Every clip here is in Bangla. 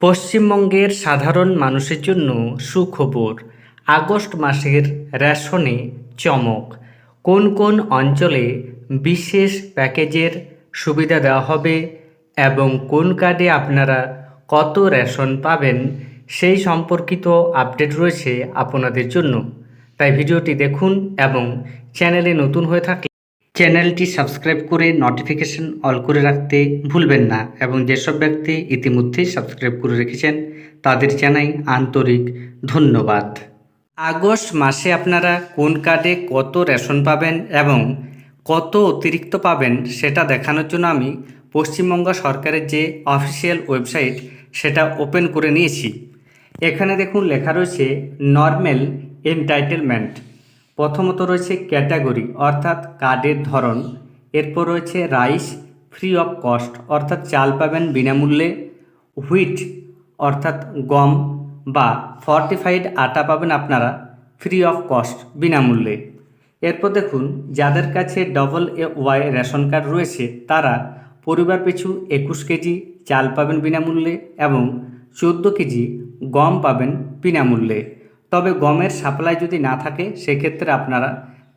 পশ্চিমবঙ্গের সাধারণ মানুষের জন্য সুখবর। আগস্ট মাসের রেশনে চমক। কোন কোন অঞ্চলে বিশেষ প্যাকেজের সুবিধা দেওয়া হবে এবং কোন কার্ডে আপনারা কত রেশন পাবেন সেই সম্পর্কিত আপডেট রয়েছে আপনাদের জন্য। তাই ভিডিওটি দেখুন এবং চ্যানেলে নতুন হয়ে থাকলে চ্যানেলটি সাবস্ক্রাইব করে নোটিফিকেশন অল করে রাখতে ভুলবেন না এবং যেসব ব্যক্তি ইতিমধ্যেই সাবস্ক্রাইব করে রেখেছেন, তাদের জানাই আন্তরিক ধন্যবাদ। আগস্ট মাসে আপনারা কোন কার্ডে কত রেশন পাবেন এবং কত অতিরিক্ত পাবেন সেটা দেখানোর জন্য আমি পশ্চিমবঙ্গ সরকারের যে অফিসিয়াল ওয়েবসাইট সেটা ওপেন করে নিয়েছি। এখানে দেখুন লেখা রয়েছে নর্মেল এনটাইটেলমেন্ট প্রথমত রয়েছে ক্যাটাগরি, অর্থাৎ কার্ডের ধরন। এরপর রয়েছে রাইস, ফ্রি অফ কস্ট, অর্থাৎ চাল পাবেন বিনামূল্যে। হুইট, অর্থাৎ গম বা ফর্টিফাইড আটা পাবেন আপনারা, ফ্রি অফ কস্ট, বিনামূল্যে। এরপর দেখুন, যাদের কাছে double A Y ration card রয়েছে, তারা পরিবার পিছু একুশ কেজি চাল পাবেন বিনামূল্যে এবং চোদ্দ কেজি গম পাবেন বিনামূল্যে। তবে গমের সাপ্লাই যদি না থাকে, সেক্ষেত্রে আপনারা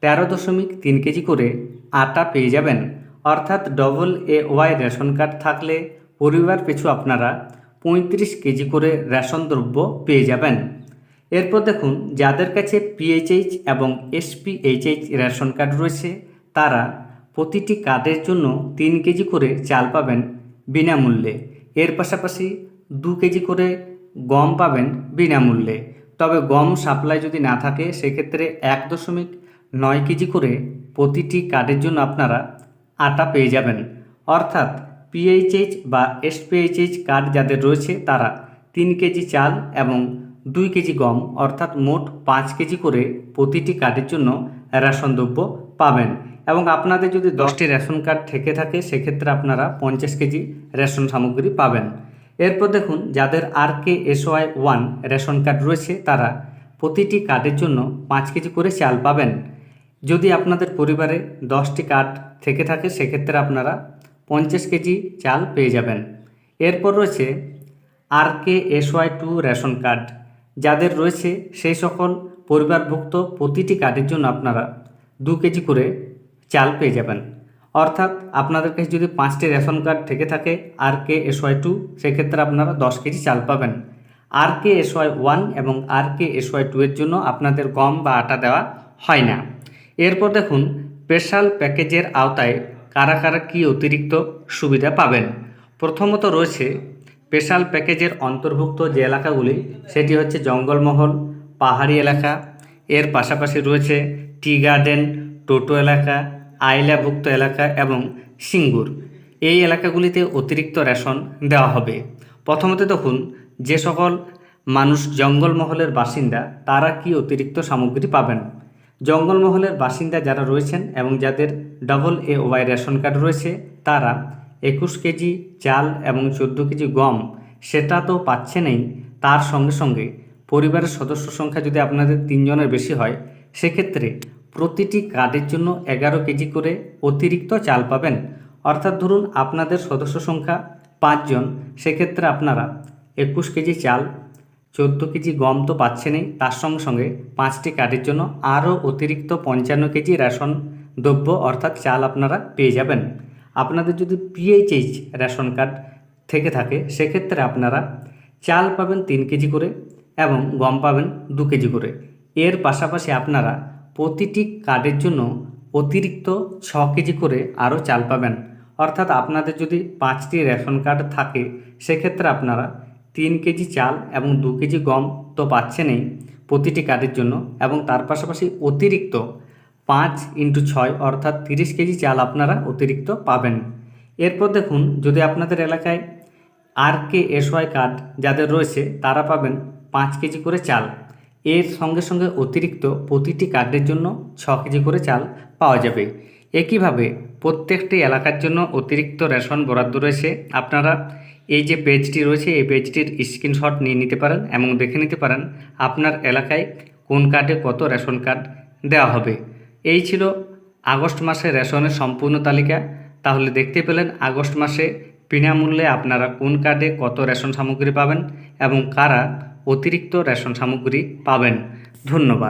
তেরো দশমিক তিন কেজি করে আটা পেয়ে যাবেন। অর্থাৎ double A Y ration card থাকলে পরিবার পিছু আপনারা পঁয়ত্রিশ কেজি করে রেশন দ্রব্য পেয়ে যাবেন। এরপর দেখুন, যাদের কাছে পিএইচএইচ এবং এসপিএইচএইচ রেশন কার্ড রয়েছে, তারা প্রতিটি কার্ডের জন্য তিন কেজি করে চাল পাবেন বিনামূল্যে। এর পাশাপাশি দু কেজি করে গম পাবেন বিনামূল্যে। তবে গম সাপ্লাই যদি না থাকে, সেক্ষেত্রে এক দশমিক নয় কেজি করে প্রতিটি কার্ডের জন্য আপনারা আটা পেয়ে যাবেন। অর্থাৎ পিএইচএইচ বা এসপিএইচএইচ কার্ড যাদের রয়েছে, তারা তিন কেজি চাল এবং দুই কেজি গম, অর্থাৎ মোট পাঁচ কেজি করে প্রতিটি কার্ডের জন্য রেশন দ্রব্য পাবেন। এবং আপনাদের যদি দশটি রেশন কার্ড থেকে থাকে, সেক্ষেত্রে আপনারা পঞ্চাশ কেজি রেশন সামগ্রী পাবেন। এরপর দেখুন, যাদের R K S Y one ration card রয়েছে, তারা প্রতিটি কার্ডের জন্য পাঁচ কেজি করে চাল পাবেন। যদি আপনাদের পরিবারে দশটি কার্ড থেকে থাকে, সেক্ষেত্রে আপনারা পঞ্চাশ কেজি চাল পেয়ে যাবেন। এরপর রয়েছে R K S Y two ration card. যাদের রয়েছে, সেই সকল পরিবারভুক্ত প্রতিটি কার্ডের জন্য আপনারা দু কেজি করে চাল পেয়ে যাবেন। অর্থাৎ আপনাদের কাছে যদি পাঁচটি রেশন কার্ড থেকে থাকে আর কে এসওয়াই টু, সেক্ষেত্রে আপনারা দশ কেজি চাল পাবেন। আর কে এসওয়াই ওয়ান এবং আর কে এসওয়াই টু এর জন্য আপনাদের গম বা আটা দেওয়া হয় না। এরপর দেখুন, স্পেশাল প্যাকেজের আওতায় কারা কারা কী অতিরিক্ত সুবিধা পাবেন? প্রথমত রয়েছে, স্পেশাল প্যাকেজের অন্তর্ভুক্ত যে এলাকাগুলি, সেটি হচ্ছে জঙ্গলমহল, পাহাড়ি এলাকা, এর পাশাপাশি রয়েছে টি গার্ডেন, টোটো এলাকা আইলাভুক্ত এলাকা এবং সিঙ্গুর। এই এলাকাগুলিতে অতিরিক্ত রেশন দেওয়া হবে। প্রথমত দেখুন, যে সকল মানুষ জঙ্গলমহলের বাসিন্দা, তারা কি অতিরিক্ত সামগ্রী পাবেন? জঙ্গলমহলের বাসিন্দা যারা রয়েছেন এবং যাদের double A Y ration card রয়েছে, তারা একুশ কেজি চাল এবং চোদ্দ কেজি গম সেটা তো পাচ্ছেনই। তার সঙ্গে সঙ্গে পরিবারের সদস্য সংখ্যা যদি আপনাদের তিনজনের বেশি হয়, সেক্ষেত্রে প্রতিটি কার্ডের জন্য এগারো কেজি করে অতিরিক্ত চাল পাবেন। অর্থাৎ ধরুন আপনাদের সদস্য সংখ্যা পাঁচজন, সেক্ষেত্রে আপনারা একুশ কেজি চাল, চোদ্দ কেজি গম তো পাচ্ছেনই, তার সঙ্গে সঙ্গে পাঁচটি কার্ডের জন্য আরও অতিরিক্ত পঞ্চান্ন কেজি রেশন দ্রব্য অর্থাৎ চাল আপনারা পেয়ে যাবেন। আপনাদের যদি পিএইচএইচ রেশন কার্ড থেকে থাকে, সেক্ষেত্রে আপনারা চাল পাবেন তিন কেজি করে এবং গম পাবেন দু কেজি করে। এর পাশাপাশি আপনারা প্রতিটি কার্ডের জন্য অতিরিক্ত ছ কেজি করে আরও চাল পাবেন। অর্থাৎ আপনাদের যদি পাঁচটি রেশন কার্ড থাকে, সেক্ষেত্রে আপনারা তিন কেজি চাল এবং দু কেজি গম তো পাচ্ছেনই প্রতিটি কার্ডের জন্য এবং তার পাশাপাশি অতিরিক্ত পাঁচ ইন্টু ছয় অর্থাৎ তিরিশ কেজি চাল আপনারা অতিরিক্ত পাবেন। এরপর দেখুন, যদি আপনাদের এলাকায় আর কে এসওয়াই কার্ড যাদের রয়েছে, তারা পাবেন পাঁচ কেজি করে চাল। এর সঙ্গে সঙ্গে অতিরিক্ত প্রতিটি কার্ডের জন্য ছ কেজি করে চাল পাওয়া যাবে। একইভাবে প্রত্যেকটি এলাকার জন্য অতিরিক্ত রেশন বরাদ্দ রয়েছে। আপনারা এই যে পেজটি রয়েছে, এই পেজটির স্ক্রিনশট নিয়ে নিতে পারেন এবং দেখে নিতে পারেন আপনার এলাকায় কোন কার্ডে কত রেশন কার্ড দেওয়া হবে। এই ছিল আগস্ট মাসে রেশনের সম্পূর্ণ তালিকা। তাহলে দেখতে পেলেন আগস্ট মাসে বিনামূল্যে আপনারা কোন কার্ডে কত রেশন সামগ্রী পাবেন এবং কারা অতিরিক্ত রেশন সামগ্রী পাবেন। ধন্যবাদ।